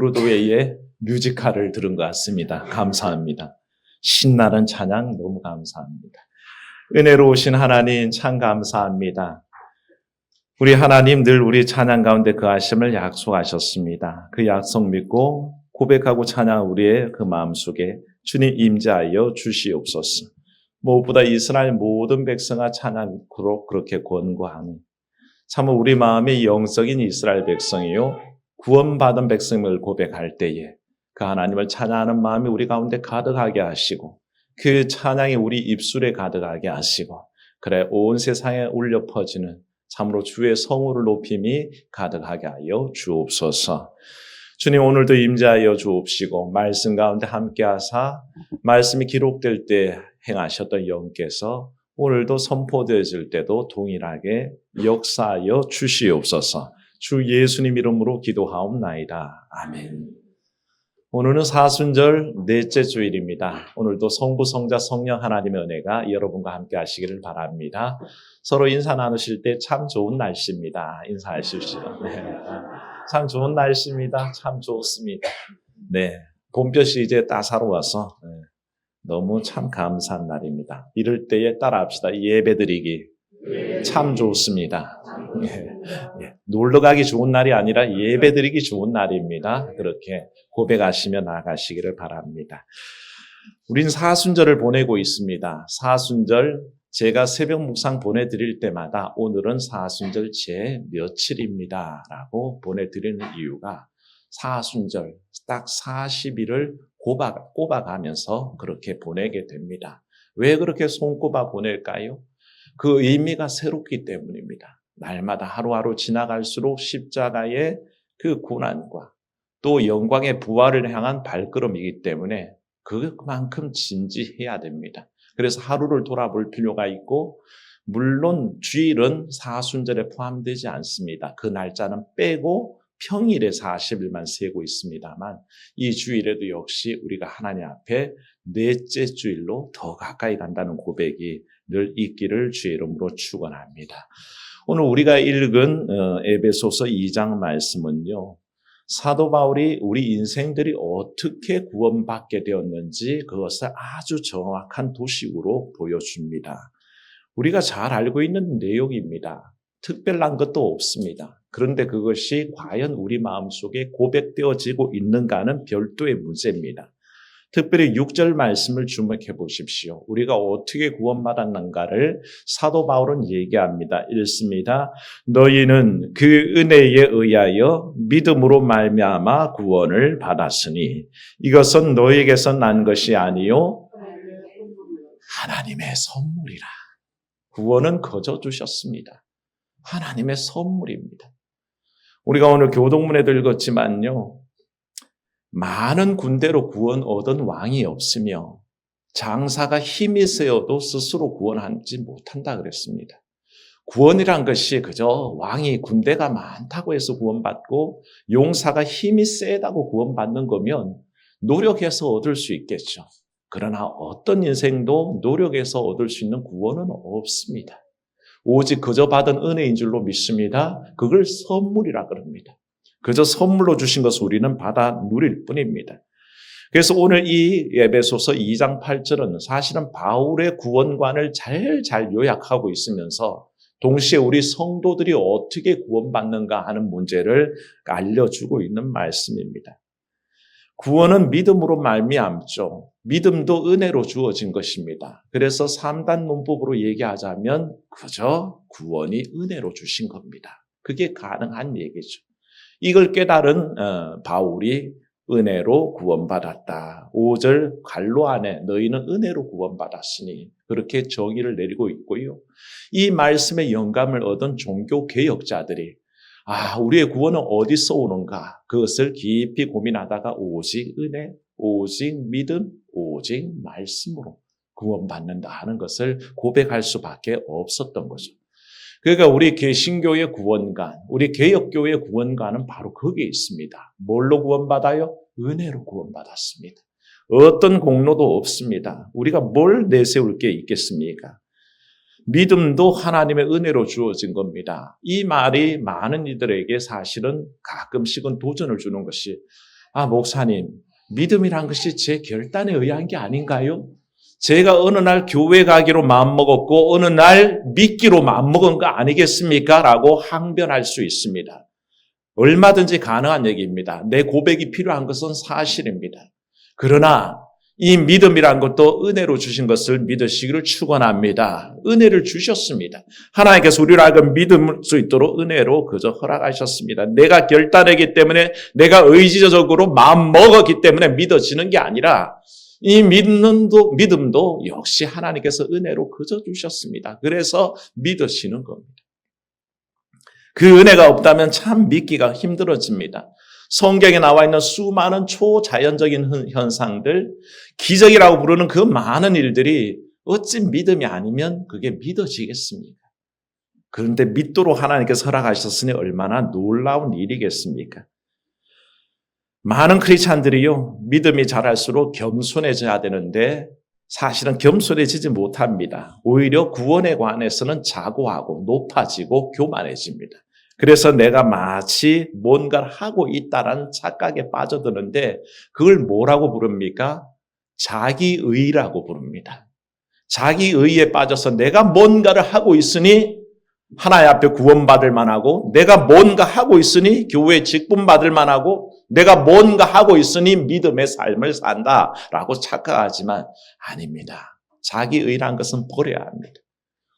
예, 브로드웨이의 뮤지컬을 들은 것 같습니다. 감사합니다. 신나는 찬양 너무 감사합니다. 은혜로우신 하나님 참 감사합니다. 우리 하나님 늘 우리 찬양 가운데 그 하심을 약속하셨습니다. 그 약속 믿고 고백하고 찬양 우리의 그 마음속에 주님 임재하여 주시옵소서. 무엇보다 이스라엘 모든 백성아 찬양으로 그렇게 권고하니 참으로 우리 마음이 영적인 이스라엘 백성이요 구원받은 백성을 고백할 때에 그 하나님을 찬양하는 마음이 우리 가운데 가득하게 하시고 그 찬양이 우리 입술에 가득하게 하시고 그래 온 세상에 울려 퍼지는 참으로 주의 성우를 높임이 가득하게 하여 주옵소서. 주님 오늘도 임재하여 주옵시고 말씀 가운데 함께 하사 말씀이 기록될 때 행하셨던 영께서 오늘도 선포되어질 때도 동일하게 역사하여 주시옵소서. 주 예수님 이름으로 기도하옵나이다. 아멘. 오늘은 사순절 넷째 주일입니다. 오늘도 성부, 성자, 성령 하나님의 은혜가 여러분과 함께 하시기를 바랍니다. 서로 인사 나누실 때 참 좋은 날씨입니다. 인사하십시오. 네. 참 좋은 날씨입니다. 참 좋습니다. 네. 봄볕이 이제 따사로워서 네. 너무 참 감사한 날입니다. 이럴 때에 따라합시다. 예배드리기 참 좋습니다. 예, 예. 놀러 가기 좋은 날이 아니라 예배 드리기 좋은 날입니다. 그렇게 고백하시며 나가시기를 바랍니다. 우린 사순절을 보내고 있습니다. 사순절 제가 새벽 묵상 보내드릴 때마다 오늘은 사순절 제 며칠입니다. 라고 보내드리는 이유가 사순절 딱 40일을 꼬박, 꼬박하면서 그렇게 보내게 됩니다. 왜 그렇게 손꼽아 보낼까요? 그 의미가 새롭기 때문입니다. 날마다 하루하루 지나갈수록 십자가의 그 고난과 또 영광의 부활을 향한 발걸음이기 때문에 그만큼 진지해야 됩니다. 그래서 하루를 돌아볼 필요가 있고 물론 주일은 사순절에 포함되지 않습니다. 그 날짜는 빼고 평일에 40일만 세고 있습니다만 이 주일에도 역시 우리가 하나님 앞에 넷째 주일로 더 가까이 간다는 고백이 늘 있기를 주의 이름으로 축원합니다. 오늘 우리가 읽은 어, 에베소서 2장 말씀은요. 사도 바울이 우리 인생들이 어떻게 구원받게 되었는지 그것을 아주 정확한 도식으로 보여줍니다. 우리가 잘 알고 있는 내용입니다. 특별한 것도 없습니다. 그런데 그것이 과연 우리 마음속에 고백되어지고 있는가는 별도의 문제입니다. 특별히 6절 말씀을 주목해 보십시오. 우리가 어떻게 구원받았는가를 사도 바울은 얘기합니다. 읽습니다. 너희는 그 은혜에 의하여 믿음으로 말미암아 구원을 받았으니 이것은 너희에게서 난 것이 아니요 하나님의 선물이라. 구원은 거저 주셨습니다. 하나님의 선물입니다. 우리가 오늘 교동문에도 읽었지만요. 많은 군대로 구원 얻은 왕이 없으며 장사가 힘이 세어도 스스로 구원하지 못한다 그랬습니다. 구원이란 것이 그저 왕이 군대가 많다고 해서 구원받고 용사가 힘이 세다고 구원받는 거면 노력해서 얻을 수 있겠죠. 그러나 어떤 인생도 노력해서 얻을 수 있는 구원은 없습니다. 오직 그저 받은 은혜인 줄로 믿습니다. 그걸 선물이라 그럽니다. 그저 선물로 주신 것을 우리는 받아 누릴 뿐입니다. 그래서 오늘 이 예배소서 2장 8절은 사실은 바울의 구원관을 잘 잘 요약하고 있으면서 동시에 우리 성도들이 어떻게 구원받는가 하는 문제를 알려주고 있는 말씀입니다. 구원은 믿음으로 말미암죠. 믿음도 은혜로 주어진 것입니다. 그래서 3단 문법으로 얘기하자면 그저 구원이 은혜로 주신 겁니다. 그게 가능한 얘기죠. 이걸 깨달은 어, 바울이 은혜로 구원받았다. 5절 갈로 안에 너희는 은혜로 구원받았으니 그렇게 정의를 내리고 있고요. 이 말씀의 영감을 얻은 종교 개혁자들이 아, 우리의 구원은 어디서 오는가? 그것을 깊이 고민하다가 오직 은혜, 오직 믿음, 오직 말씀으로 구원받는다 하는 것을 고백할 수밖에 없었던 거죠. 그러니까 우리 개신교의 구원관, 우리 개혁교의 구원관은 바로 거기에 있습니다. 뭘로 구원받아요? 은혜로 구원받았습니다. 어떤 공로도 없습니다. 우리가 뭘 내세울 게 있겠습니까? 믿음도 하나님의 은혜로 주어진 겁니다. 이 말이 많은 이들에게 사실은 가끔씩은 도전을 주는 것이 아 목사님 믿음이란 것이 제 결단에 의한 게 아닌가요? 제가 어느 날 교회 가기로 마음먹었고 어느 날 믿기로 마음먹은 거 아니겠습니까? 라고 항변할 수 있습니다. 얼마든지 가능한 얘기입니다. 내 고백이 필요한 것은 사실입니다. 그러나 이 믿음이란 것도 은혜로 주신 것을 믿으시기를 축원합니다. 은혜를 주셨습니다. 하나님께서 우리를 알고 믿을 수 있도록 은혜로 그저 허락하셨습니다. 내가 결단하기 때문에 내가 의지적으로 마음 먹었기 때문에 믿어지는 게 아니라 이 믿음도 믿음도 역시 하나님께서 은혜로 그저 주셨습니다. 그래서 믿으시는 겁니다. 그 은혜가 없다면 참 믿기가 힘들어집니다. 성경에 나와 있는 수많은 초자연적인 현상들, 기적이라고 부르는 그 많은 일들이 어찌 믿음이 아니면 그게 믿어지겠습니까? 그런데 믿도록 하나님께서 허락하셨으니 얼마나 놀라운 일이겠습니까? 많은 크리스찬들이요, 믿음이 자랄수록 겸손해져야 되는데 사실은 겸손해지지 못합니다. 오히려 구원에 관해서는 자고하고 높아지고 교만해집니다. 그래서 내가 마치 뭔가를 하고 있다라는 착각에 빠져드는데 그걸 뭐라고 부릅니까? 자기의라고 부릅니다. 자기의에 빠져서 내가 뭔가를 하고 있으니 하나님 앞에 구원받을 만하고 내가 뭔가 하고 있으니 교회 직분 받을 만하고 내가 뭔가 하고 있으니 믿음의 삶을 산다라고 착각하지만 아닙니다. 자기의란 것은 버려야 합니다.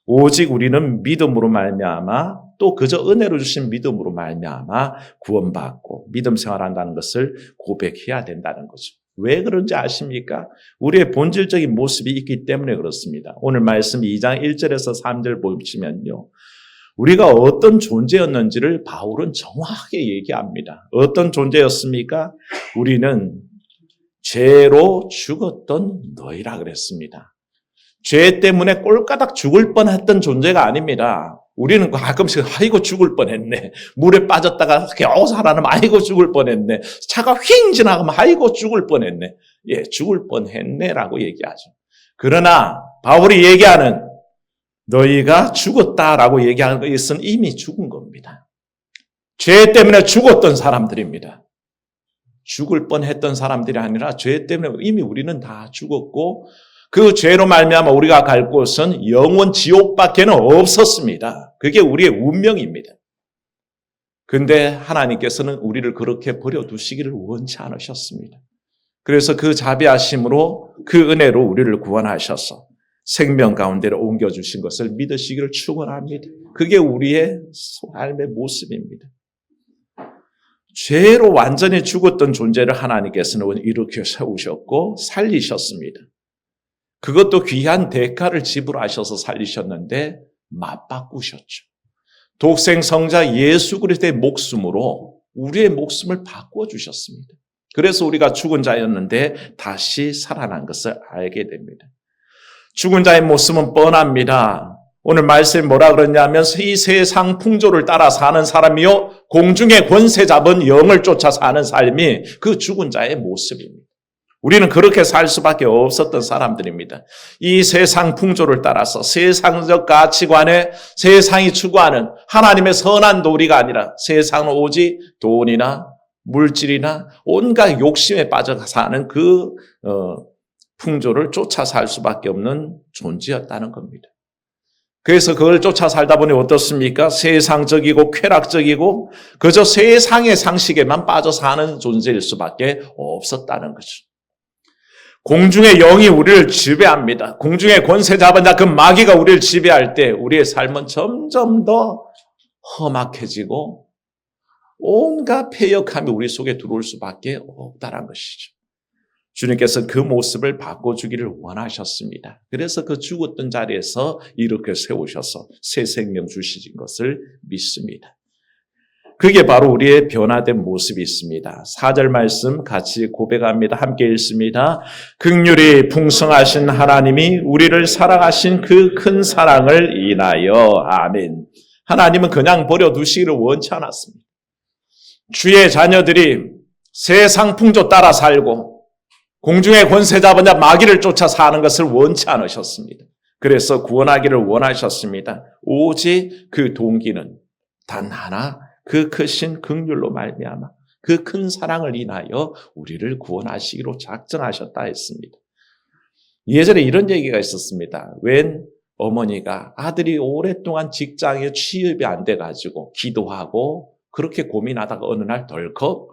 오직 우리는 믿음으로 말미암아 또 그저 은혜로 주신 믿음으로 말미암아 구원받고 믿음 생활한다는 것을 고백해야 된다는 거죠. 왜 그런지 아십니까? 우리의 본질적인 모습이 있기 때문에 그렇습니다. 오늘 말씀 2장 1절에서 3절 보시면요. 우리가 어떤 존재였는지를 바울은 정확하게 얘기합니다. 어떤 존재였습니까? 우리는 죄로 죽었던 너희라 그랬습니다. 죄 때문에 꼴까닥 죽을 뻔했던 존재가 아닙니다. 우리는 가끔씩 아이고 죽을 뻔했네. 물에 빠졌다가 겨우 살아나면 아이고 죽을 뻔했네. 차가 휙 지나가면 아이고 죽을 뻔했네. 예, 죽을 뻔했네라고 얘기하죠. 그러나 바울이 얘기하는 너희가 죽었다라고 얘기하는 것은 이미 죽은 겁니다. 죄 때문에 죽었던 사람들입니다. 죽을 뻔했던 사람들이 아니라 죄 때문에 이미 우리는 다 죽었고 그 죄로 말미암아 우리가 갈 곳은 영원 지옥밖에는 없었습니다. 그게 우리의 운명입니다. 근데 하나님께서는 우리를 그렇게 버려두시기를 원치 않으셨습니다. 그래서 그 자비하심으로 그 은혜로 우리를 구원하셔서 생명 가운데로 옮겨주신 것을 믿으시기를 축원합니다. 그게 우리의 삶의 모습입니다. 죄로 완전히 죽었던 존재를 하나님께서는 일으켜 세우셨고 살리셨습니다. 그것도 귀한 대가를 지불하셔서 살리셨는데 맞바꾸셨죠. 독생 성자 예수 그리스도의 목숨으로 우리의 목숨을 바꿔 주셨습니다. 그래서 우리가 죽은 자였는데 다시 살아난 것을 알게 됩니다. 죽은 자의 모습은 뻔합니다. 오늘 말씀에 뭐라 그러냐면 이 세상 풍조를 따라 사는 사람이요 공중의 권세 잡은 영을 쫓아 사는 삶이 그 죽은 자의 모습입니다. 우리는 그렇게 살 수밖에 없었던 사람들입니다. 이 세상 풍조를 따라서 세상적 가치관에 세상이 추구하는 하나님의 선한 도리가 아니라 세상은 오직 돈이나 물질이나 온갖 욕심에 빠져 사는 그 어, 풍조를 쫓아 살 수밖에 없는 존재였다는 겁니다. 그래서 그걸 쫓아 살다 보니 어떻습니까? 세상적이고 쾌락적이고 그저 세상의 상식에만 빠져 사는 존재일 수밖에 없었다는 거죠. 공중의 영이 우리를 지배합니다. 공중의 권세 잡은 자 그 마귀가 우리를 지배할 때 우리의 삶은 점점 더 험악해지고 온갖 폐역함이 우리 속에 들어올 수밖에 없다는 것이죠. 주님께서 그 모습을 바꿔주기를 원하셨습니다. 그래서 그 죽었던 자리에서 이렇게 세우셔서 새 생명 주시진 것을 믿습니다. 그게 바로 우리의 변화된 모습이 있습니다. 4절 말씀 같이 고백합니다. 함께 읽습니다. 극률이 풍성하신 하나님이 우리를 사랑하신 그 큰 사랑을 인하여 아멘. 하나님은 그냥 버려두시기를 원치 않았습니다. 주의 자녀들이 세상 풍조 따라 살고 공중의 권세 잡은 자 마귀를 쫓아 사는 것을 원치 않으셨습니다. 그래서 구원하기를 원하셨습니다. 오직 그 동기는 단 하나 그 크신 극률로 말미암아 그 큰 사랑을 인하여 우리를 구원하시기로 작정하셨다 했습니다. 예전에 이런 얘기가 있었습니다. 웬 어머니가 아들이 오랫동안 직장에 취업이 안 돼가지고 기도하고 그렇게 고민하다가 어느 날 덜컥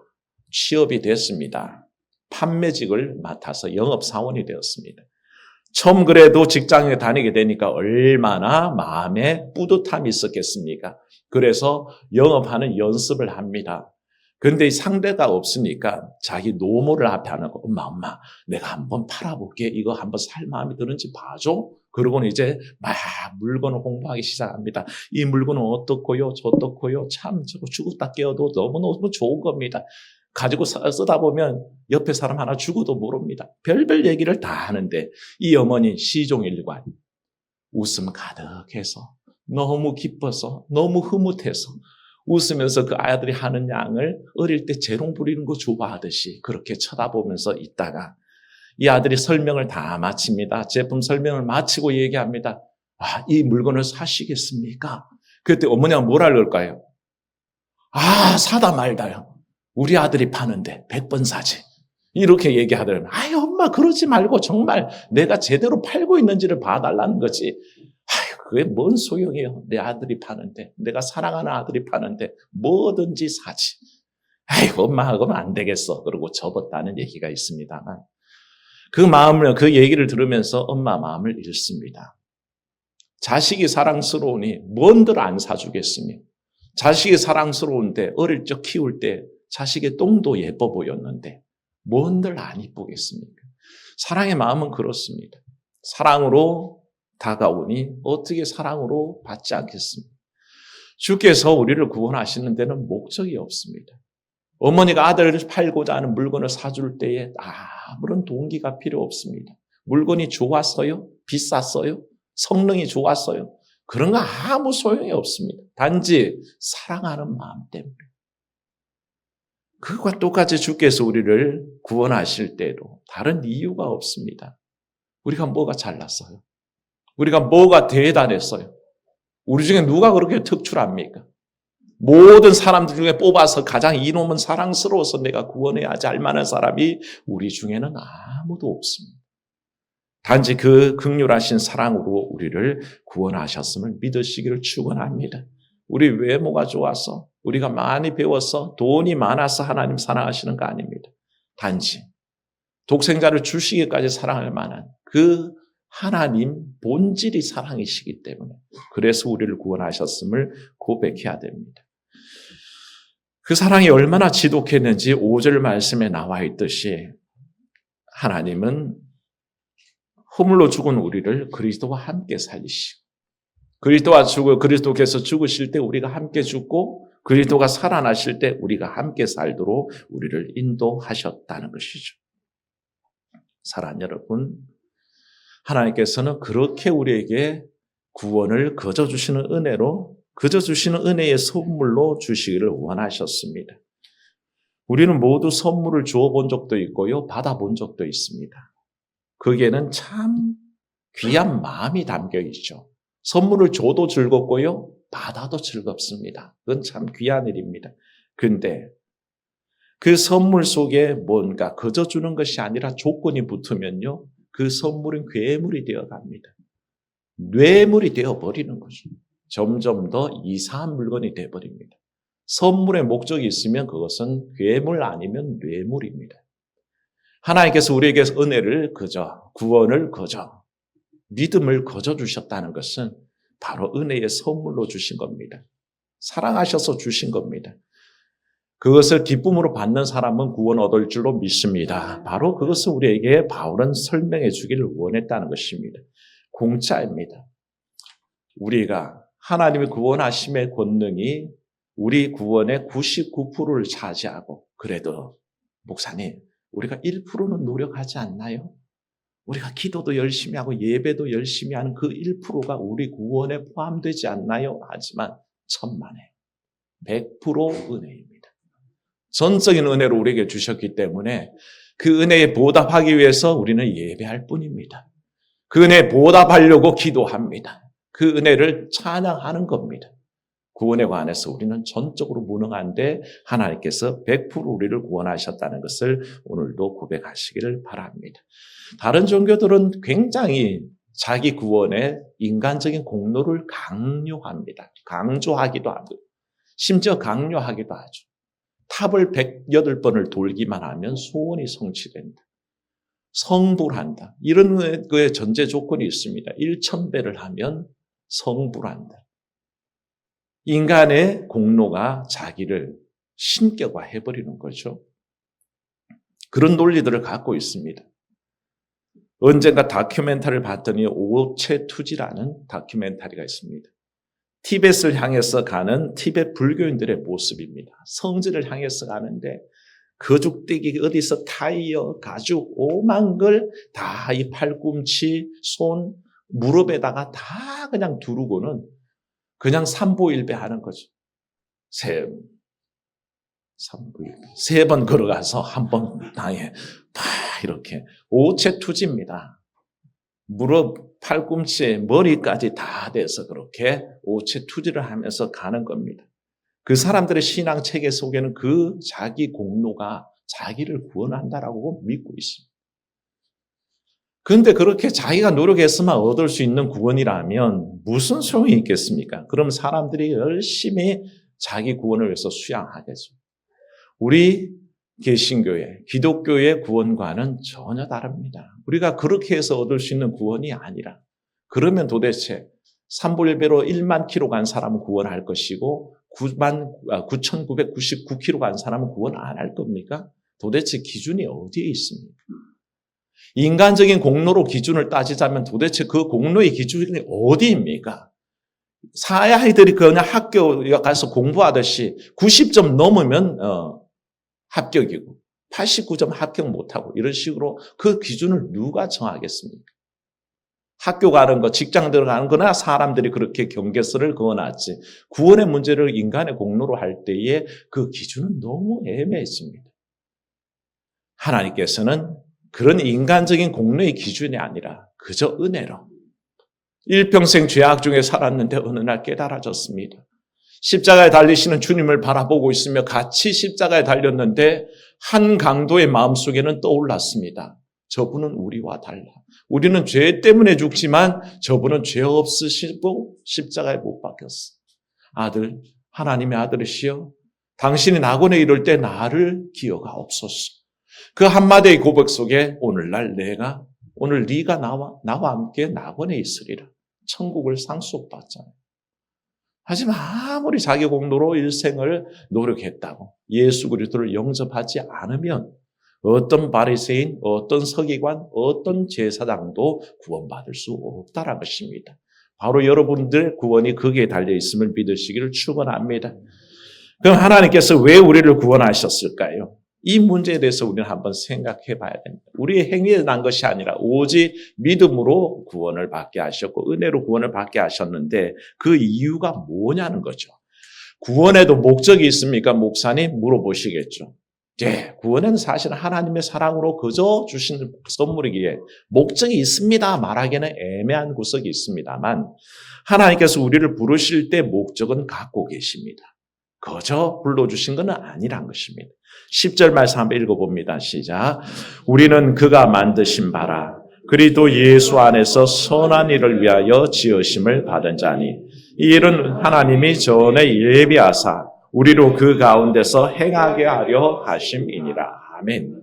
취업이 됐습니다. 판매직을 맡아서 영업사원이 되었습니다. 처음 그래도 직장에 다니게 되니까 얼마나 마음에 뿌듯함이 있었겠습니까? 그래서 영업하는 연습을 합니다. 근데 이 상대가 없으니까 자기 노모를 앞에 안 하고 엄마 엄마 내가 한번 팔아볼게 이거 한번 살 마음이 드는지 봐줘 그러고는 이제 막 물건을 홍보하기 시작합니다 이 물건은 어떻고요 저떻고요 참 저거 죽었다 깨어도 너무너무 좋은 겁니다 가지고 사- 쓰다 보면 옆에 사람 하나 죽어도 모릅니다 별별 얘기를 다 하는데 이 어머니 시종일관 웃음 가득해서 너무 기뻐서 너무 흐뭇해서 웃으면서 그 아이들이 하는 양을 어릴 때 재롱 부리는 거 좋아하듯이 그렇게 쳐다보면서 있다가 이 아들이 설명을 다 마칩니다. 제품 설명을 마치고 얘기합니다. 아, 이 물건을 사시겠습니까? 그때 어머니가 뭐라 그럴까요? 아, 사다 말다요. 우리 아들이 파는데 100번 사지. 이렇게 얘기하더라면, 아이, 엄마, 그러지 말고 정말 내가 제대로 팔고 있는지를 봐달라는 거지. 아유, 그게 뭔 소용이에요. 내 아들이 파는데, 내가 사랑하는 아들이 파는데, 뭐든지 사지. 아이고, 엄마, 그러면 안 되겠어. 그러고 접었다는 얘기가 있습니다만, 그 마음을, 그 얘기를 들으면서 엄마 마음을 잃습니다. 자식이 사랑스러우니 뭔들 안 사주겠으며, 자식이 사랑스러운데, 어릴 적 키울 때 자식의 똥도 예뻐 보였는데, 뭔들 안 이쁘겠습니까? 사랑의 마음은 그렇습니다. 사랑으로 다가오니 어떻게 사랑으로 받지 않겠습니까? 주께서 우리를 구원하시는 데는 목적이 없습니다. 어머니가 아들을 팔고자 하는 물건을 사줄 때에 아무런 동기가 필요 없습니다. 물건이 좋았어요? 비쌌어요? 성능이 좋았어요? 그런 거 아무 소용이 없습니다. 단지 사랑하는 마음 때문에. 그것과 똑같이 주께서 우리를 구원하실 때도 다른 이유가 없습니다. 우리가 뭐가 잘났어요? 우리가 뭐가 대단했어요? 우리 중에 누가 그렇게 특출합니까? 모든 사람들 중에 뽑아서 가장 이놈은 사랑스러워서 내가 구원해야지 할 만한 사람이 우리 중에는 아무도 없습니다. 단지 그 극률하신 사랑으로 우리를 구원하셨음을 믿으시기를 축원합니다. 우리 외모가 좋아서 우리가 많이 배워서 돈이 많아서 하나님 사랑하시는 거 아닙니다. 단지 독생자를 주시기까지 사랑할 만한 그 하나님 본질이 사랑이시기 때문에 그래서 우리를 구원하셨음을 고백해야 됩니다. 그 사랑이 얼마나 지독했는지 5절 말씀에 나와 있듯이 하나님은 허물로 죽은 우리를 그리스도와 함께 살리시고 그리스도와 죽어 그리스도께서 죽으실 때 우리가 함께 죽고 그리스도가 살아나실 때 우리가 함께 살도록 우리를 인도하셨다는 것이죠. 사랑 여러분, 하나님께서는 그렇게 우리에게 구원을 거저 주시는 은혜로 거저 주시는 은혜의 선물로 주시기를 원하셨습니다. 우리는 모두 선물을 주어 본 적도 있고요, 받아 본 적도 있습니다. 거기에는 참 귀한 마음이 담겨 있죠. 선물을 줘도 즐겁고요, 받아도 즐겁습니다. 그건 참 귀한 일입니다. 근데 그 선물 속에 뭔가 거저 주는 것이 아니라 조건이 붙으면요, 그 선물은 괴물이 되어 갑니다. 뇌물이 되어 버리는 거죠. 점점 더 이상한 물건이 되어 버립니다. 선물의 목적이 있으면 그것은 괴물 아니면 뇌물입니다. 하나님께서 우리에게 은혜를 거저, 구원을 거저, 믿음을 거저 주셨다는 것은 바로 은혜의 선물로 주신 겁니다. 사랑하셔서 주신 겁니다. 그것을 기쁨으로 받는 사람은 구원 얻을 줄로 믿습니다. 바로 그것을 우리에게 바울은 설명해 주기를 원했다는 것입니다. 공짜입니다. 우리가 하나님의 구원하심의 권능이 우리 구원의 99%를 차지하고 그래도 목사님 우리가 1%는 노력하지 않나요? 우리가 기도도 열심히 하고 예배도 열심히 하는 그 1%가 우리 구원에 포함되지 않나요? 하지만 천만에 100% 은혜입니다. 전적인 은혜로 우리에게 주셨기 때문에 그 은혜에 보답하기 위해서 우리는 예배할 뿐입니다. 그 은혜 보답하려고 기도합니다. 그 은혜를 찬양하는 겁니다. 구원에 관해서 우리는 전적으로 무능한데 하나님께서 100% 우리를 구원하셨다는 것을 오늘도 고백하시기를 바랍니다. 다른 종교들은 굉장히 자기 구원에 인간적인 공로를 강요합니다. 강조하기도 하고, 심지어 강요하기도 하죠. 탑을 108번을 돌기만 하면 소원이 성취된다. 성불한다. 이런 전제 조건이 있습니다. 1천배를 하면 성불한다. 인간의 공로가 자기를 신격화해 버리는 거죠. 그런 논리들을 갖고 있습니다. 언젠가 다큐멘터리를 봤더니 오체 투지라는 다큐멘터리가 있습니다. 티벳을 향해서 가는 티벳 불교인들의 모습입니다. 성지를 향해서 가는데 거죽대기 어디서 타이어, 가죽, 오만 걸 다 이 팔꿈치, 손, 무릎에다가 다 그냥 두르고는 그냥 삼보일배 하는 거죠. 세, 삼보일배. 세 번 걸어가서 한 번 당해. 다 이렇게. 오체투지입니다. 무릎, 팔꿈치에 머리까지 다 돼서 그렇게 오체투지를 하면서 가는 겁니다. 그 사람들의 신앙 체계 속에는 그 자기 공로가 자기를 구원한다라고 믿고 있습니다. 그런데 그렇게 자기가 노력했으면 얻을 수 있는 구원이라면 무슨 소용이 있겠습니까? 그럼 사람들이 열심히 자기 구원을 위해서 수양하겠죠. 우리 개신교회, 기독교의 구원과는 전혀 다릅니다. 우리가 그렇게 해서 얻을 수 있는 구원이 아니라 그러면 도대체 삼불배로 1만 킬로 간 사람은 구원할 것이고 9만 9,999킬로 간 사람은 구원 안 할 겁니까? 도대체 기준이 어디에 있습니까? 인간적인 공로로 기준을 따지자면 도대체 그 공로의 기준이 어디입니까? 사야이들이 그냥 학교 가서 공부하듯이 90점 넘으면 어, 합격이고 89점 합격 못하고 이런 식으로 그 기준을 누가 정하겠습니까? 학교 가는 거, 직장 들어가는 거나 사람들이 그렇게 경계서를 그어놨지. 구원의 문제를 인간의 공로로 할 때에 그 기준은 너무 애매해집니다. 하나님께서는 그런 인간적인 공로의 기준이 아니라 그저 은혜로 일평생 죄악 중에 살았는데 어느 날 깨달아졌습니다. 십자가에 달리시는 주님을 바라보고 있으며 같이 십자가에 달렸는데 한 강도의 마음속에는 떠올랐습니다. 저분은 우리와 달라. 우리는 죄 때문에 죽지만 저분은 죄 없으시고 십자가에 못 박혔어. 아들, 하나님의 아들이시여, 당신이 낙원에 이를 때 나를 기어가없소서. 그 한마디의 고백 속에 오늘날 내가 오늘 네가 나와 나와 함께 낙원에 있으리라. 천국을 상속받잖아요. 하지만 아무리 자기 공로로 일생을 노력했다고 예수 그리스도를 영접하지 않으면 어떤 바리새인, 어떤 서기관, 어떤 제사장도 구원받을 수 없다라는 것입니다. 바로 여러분들 구원이 거기에 달려 있음을 믿으시기를 축원합니다. 그럼 하나님께서 왜 우리를 구원하셨을까요? 이 문제에 대해서 우리는 한번 생각해 봐야 됩니다. 우리의 행위에 난 것이 아니라 오직 믿음으로 구원을 받게 하셨고 은혜로 구원을 받게 하셨는데 그 이유가 뭐냐는 거죠. 구원에도 목적이 있습니까? 목사님 물어보시겠죠. 예, 구원은 사실 하나님의 사랑으로 그저 주신 선물이기에 목적이 있습니다. 말하기에는 애매한 구석이 있습니다만 하나님께서 우리를 부르실 때 목적은 갖고 계십니다. 그저 불러주신 것은 아니란 것입니다. 10절 말씀 한번 읽어봅니다. 시작. 우리는 그가 만드신 바라. 그리도 예수 안에서 선한 일을 위하여 지으심을 받은 자니 이 일은 하나님이 전에 예비하사 우리로 그 가운데서 행하게 하려 하심이니라. 아멘.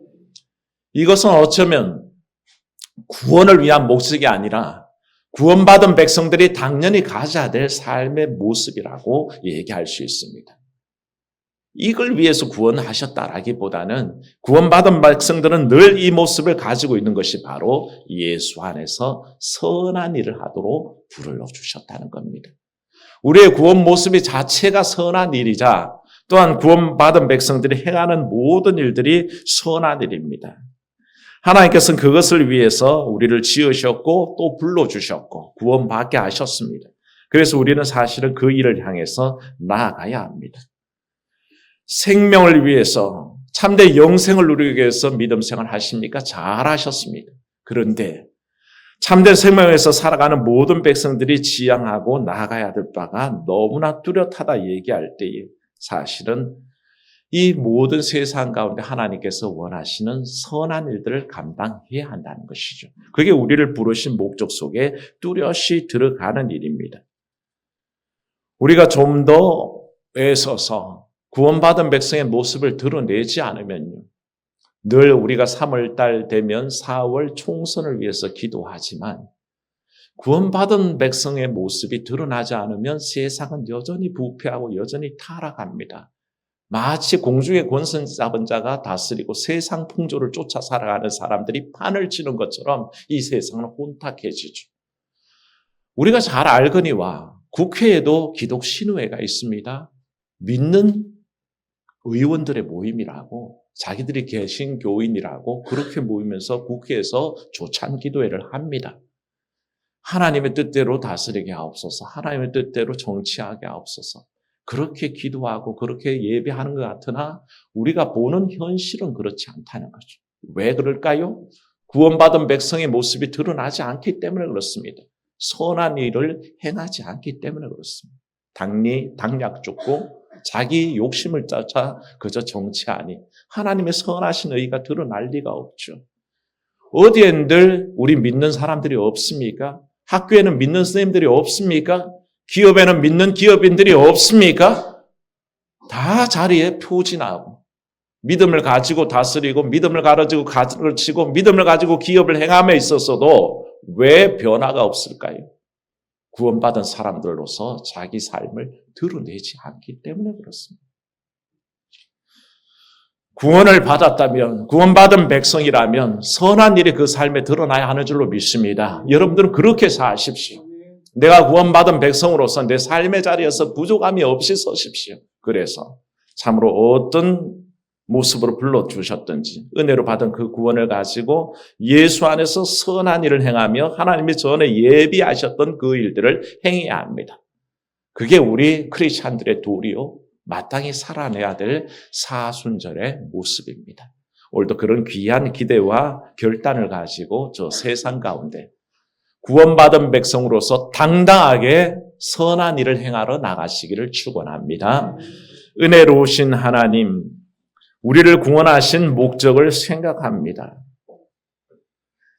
이것은 어쩌면 구원을 위한 목적이 아니라 구원받은 백성들이 당연히 가져야 될 삶의 모습이라고 얘기할 수 있습니다. 이걸 위해서 구원하셨다라기보다는 구원받은 백성들은 늘 이 모습을 가지고 있는 것이 바로 예수 안에서 선한 일을 하도록 불러 주셨다는 겁니다. 우리의 구원 모습이 자체가 선한 일이자 또한 구원받은 백성들이 행하는 모든 일들이 선한 일입니다. 하나님께서는 그것을 위해서 우리를 지으셨고 또 불러주셨고 구원받게 하셨습니다. 그래서 우리는 사실은 그 일을 향해서 나아가야 합니다. 생명을 위해서 참된 영생을 누리기 위해서 믿음 생활 하십니까? 잘 하셨습니다. 그런데 참된 생명에서 살아가는 모든 백성들이 지향하고 나아가야 될 바가 너무나 뚜렷하다 얘기할 때에 사실은 이 모든 세상 가운데 하나님께서 원하시는 선한 일들을 감당해야 한다는 것이죠. 그게 우리를 부르신 목적 속에 뚜렷이 들어가는 일입니다. 우리가 좀 더 애써서 구원받은 백성의 모습을 드러내지 않으면요. 늘 우리가 3월달 되면 4월 총선을 위해서 기도하지만 구원받은 백성의 모습이 드러나지 않으면 세상은 여전히 부패하고 여전히 타락합니다. 마치 공중의 권선 잡은 자가 다스리고 세상 풍조를 쫓아 살아가는 사람들이 판을 치는 것처럼 이 세상은 혼탁해지죠. 우리가 잘 알거니와 국회에도 기독 신우회가 있습니다. 믿는 의원들의 모임이라고 자기들이 계신 교인이라고 그렇게 모이면서 국회에서 조찬 기도회를 합니다. 하나님의 뜻대로 다스리게 하옵소서. 하나님의 뜻대로 정치하게 하옵소서. 그렇게 기도하고 그렇게 예배하는 것 같으나 우리가 보는 현실은 그렇지 않다는 거죠. 왜 그럴까요? 구원받은 백성의 모습이 드러나지 않기 때문에 그렇습니다. 선한 일을 행하지 않기 때문에 그렇습니다. 당리, 당약 쫓고 자기 욕심을 쫓아 그저 정치하니 하나님의 선하신 의가 드러날 리가 없죠. 어디엔들 우리 믿는 사람들이 없습니까? 학교에는 믿는 선생님들이 없습니까? 기업에는 믿는 기업인들이 없습니까? 다 자리에 표진하고 믿음을 가지고 다스리고 믿음을 가르치고 가르치고 믿음을 가지고 기업을 행함에 있어서도 왜 변화가 없을까요? 구원받은 사람들로서 자기 삶을 드러내지 않기 때문에 그렇습니다. 구원을 받았다면, 구원받은 백성이라면 선한 일이 그 삶에 드러나야 하는 줄로 믿습니다. 여러분들은 그렇게 사십시오. 내가 구원받은 백성으로서 내 삶의 자리에서 부족함이 없이 서십시오. 그래서 참으로 어떤 모습으로 불러주셨든지 은혜로 받은 그 구원을 가지고 예수 안에서 선한 일을 행하며 하나님이 전에 예비하셨던 그 일들을 행해야 합니다. 그게 우리 크리스찬들의 도리요. 마땅히 살아내야 될 사순절의 모습입니다. 오늘도 그런 귀한 기대와 결단을 가지고 저 세상 가운데 구원받은 백성으로서 당당하게 선한 일을 행하러 나가시기를 축원합니다. 은혜로우신 하나님, 우리를 구원하신 목적을 생각합니다.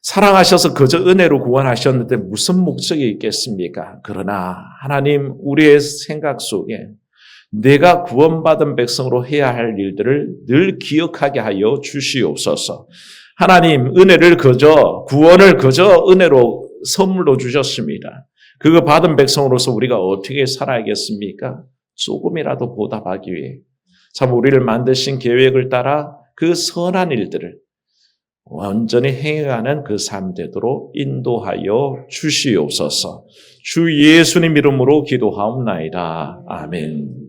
사랑하셔서 그저 은혜로 구원하셨는데 무슨 목적이 있겠습니까? 그러나 하나님 우리의 생각 속에 내가 구원받은 백성으로 해야 할 일들을 늘 기억하게 하여 주시옵소서. 하나님 은혜를 그저 구원을 그저 은혜로 선물로 주셨습니다. 그거 받은 백성으로서 우리가 어떻게 살아야겠습니까? 조금이라도 보답하기 위해 참 우리를 만드신 계획을 따라 그 선한 일들을 완전히 행해가는 그 삶 되도록 인도하여 주시옵소서. 주 예수님 이름으로 기도하옵나이다. 아멘.